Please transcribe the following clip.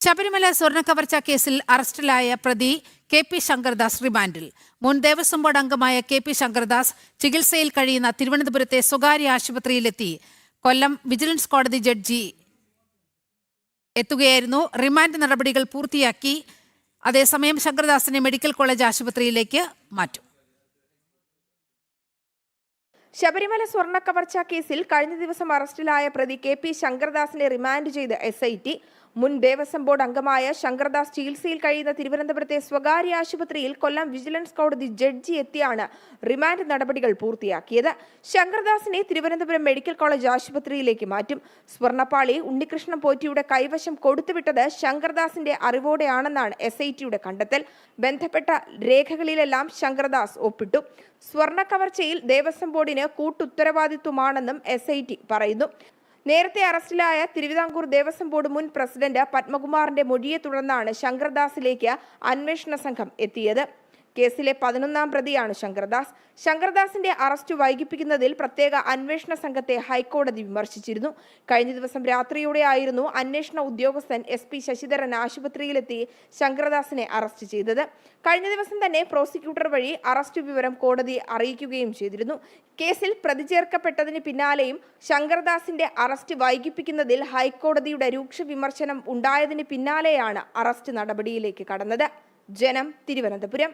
ശബരിമല സ്വർണ കവർച്ച കേസിൽ അറസ്റ്റിലായ പ്രതി കെ പി ശങ്കർദാസ് റിമാൻഡിൽ. മുൻ ദേവസ്വം ബോർഡ് അംഗമായ കെ പി ശങ്കർദാസ് ചികിത്സയിൽ കഴിയുന്ന തിരുവനന്തപുരത്തെ സ്വകാര്യ ആശുപത്രിയിലെത്തി. കൊല്ലം വിജിലൻസ് കോടതി ജഡ്ജി എത്തുകയായിരുന്നു. റിമാൻഡ് നടപടികൾ പൂർത്തിയാക്കി അതേസമയം ശങ്കർദാസിനെ മെഡിക്കൽ കോളേജ് ആശുപത്രിയിലേക്ക് മാറ്റും. ശബരിമല സ്വർണ കവർച്ചാ കേസിൽ കഴിഞ്ഞ ദിവസം അറസ്റ്റിലായ പ്രതി കെ പി ശങ്കർദാസിനെ റിമാൻഡ് ചെയ്ത് എസ് ഐ ടി മുൻ ദേവസ്വം ബോർഡ് അംഗമായ ശങ്കർദാസ് ചികിത്സയിൽ കഴിയുന്ന തിരുവനന്തപുരത്തെ സ്വകാര്യ ആശുപത്രിയിൽ കൊല്ലം വിജിലൻസ് കോടതി ജഡ്ജി എത്തിയാണ് റിമാൻഡ് നടപടികൾ പൂർത്തിയാക്കിയത്. ശങ്കർദാസിനെ തിരുവനന്തപുരം മെഡിക്കൽ കോളേജ് ആശുപത്രിയിലേക്ക് മാറ്റും. സ്വർണപ്പാളി ഉണ്ണികൃഷ്ണൻ പോറ്റിയുടെ കൈവശം കൊടുത്തുവിട്ടത് ശങ്കർദാസിന്റെ അറിവോടെയാണെന്നാണ് എസ് ഐ ടിയുടെ കണ്ടെത്തൽ. ബന്ധപ്പെട്ട രേഖകളിലെല്ലാം ശങ്കർദാസ് ഒപ്പിട്ടു. സ്വർണ കവർച്ചയിൽ ദേവസ്വം ബോർഡിന് കൂട്ടുത്തരവാദിത്വമാണെന്നും എസ് ഐ ടി പറയുന്നു. നേരത്തെ അറസ്റ്റിലായ തിരുവിതാംകൂർ ദേവസ്വം ബോർഡ് മുൻ പ്രസിഡന്റ് പത്മകുമാറിന്റെ മൊഴിയെ തുടർന്നാണ് ശങ്കർദാസിലേക്ക് അന്വേഷണ സംഘം എത്തിയത്. കേസിലെ പതിനൊന്നാം പ്രതിയാണ് ശങ്കർദാസ്. ശങ്കർദാസിന്റെ അറസ്റ്റ് വൈകിപ്പിക്കുന്നതിൽ പ്രത്യേക അന്വേഷണ സംഘത്തെ ഹൈക്കോടതി വിമർശിച്ചിരുന്നു. കഴിഞ്ഞ ദിവസം രാത്രിയോടെ ആയിരുന്നു അന്വേഷണ ഉദ്യോഗസ്ഥൻ എസ് പി ശശിധരൻ ആശുപത്രിയിലെത്തി ശങ്കർദാസിനെ അറസ്റ്റ് ചെയ്തത്. കഴിഞ്ഞ ദിവസം തന്നെ പ്രോസിക്യൂട്ടർ വഴി അറസ്റ്റ് വിവരം കോടതി അറിയിക്കുകയും ചെയ്തിരുന്നു. കേസിൽ പ്രതി ചേർക്കപ്പെട്ടതിന് പിന്നാലെയും ശങ്കർദാസിന്റെ അറസ്റ്റ് വൈകിപ്പിക്കുന്നതിൽ ഹൈക്കോടതിയുടെ രൂക്ഷ വിമർശനം ഉണ്ടായതിന് പിന്നാലെയാണ് അറസ്റ്റ് നടപടിയിലേക്ക് കടന്നത്. ജനം തിരുവനന്തപുരം.